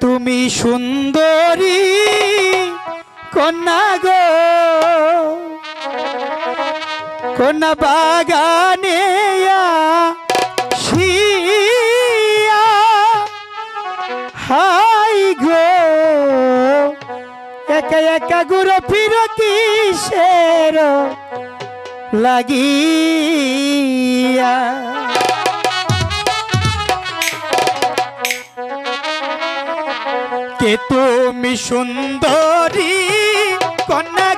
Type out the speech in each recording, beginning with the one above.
তুমি সুন্দরী কন্যা গো। কন্যা বাগানে হাই গো। একা একা গুরু ফির কিসের লাগিয়া। যে তুমি সুন্দরী কন্যা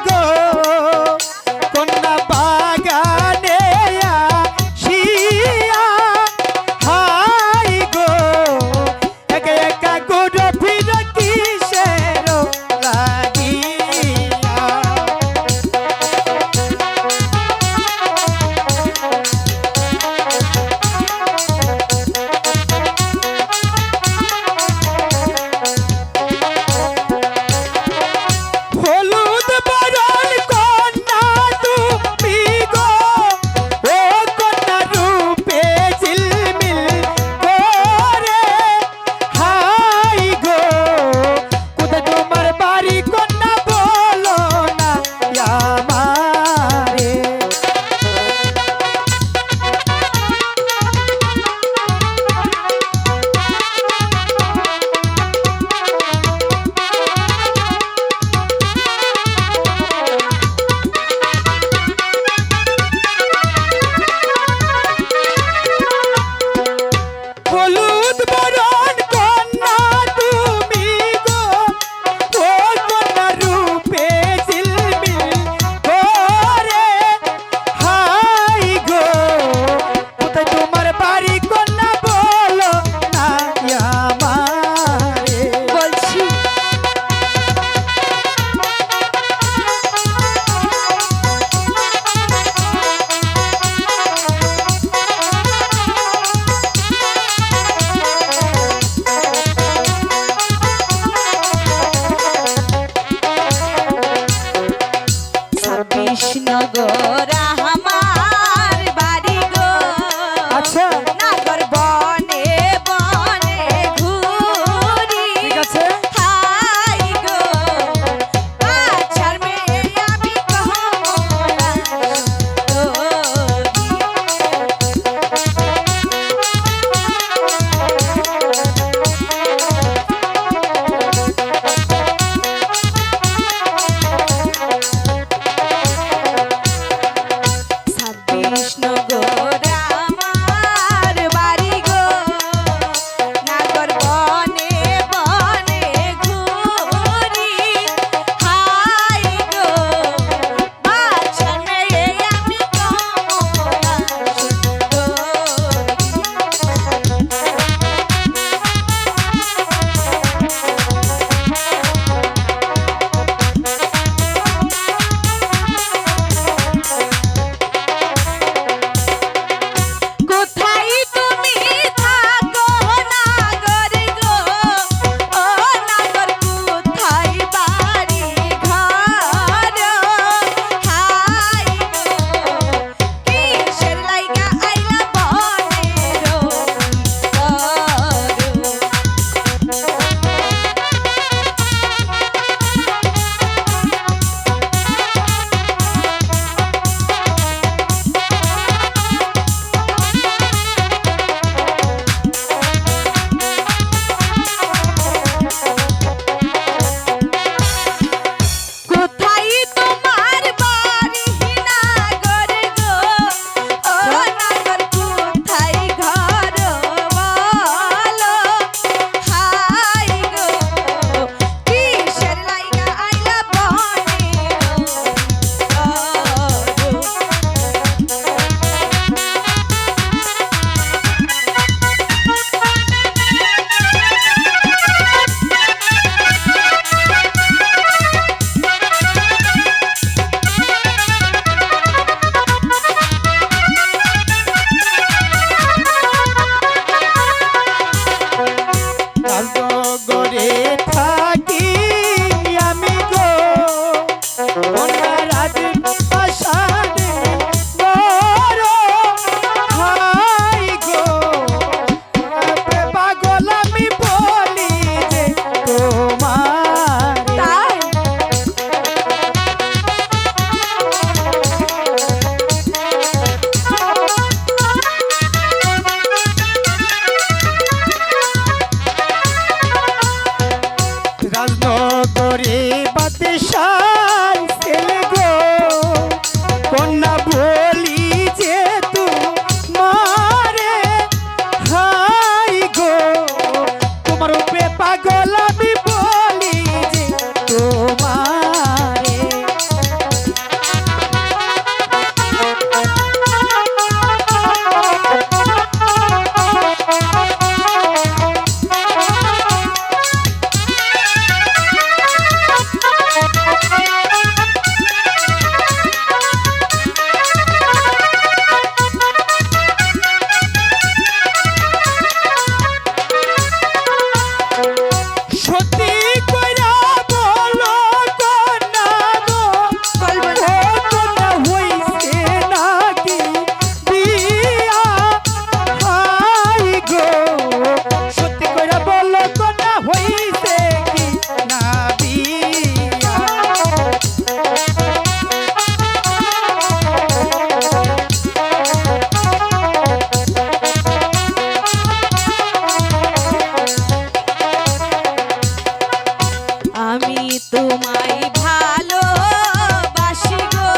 আমি তোমায় ভালোবাসি গো।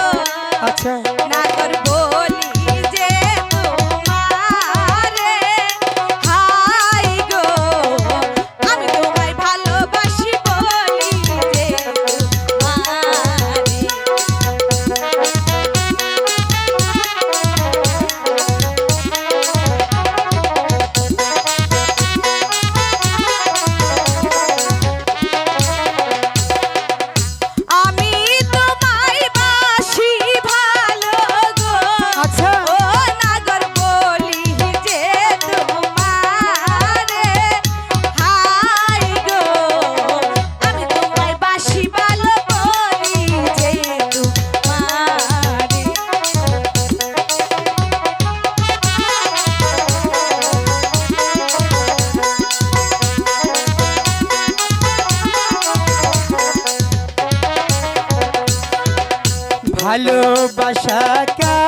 আচ্ছা। ভালোবাসা কাকে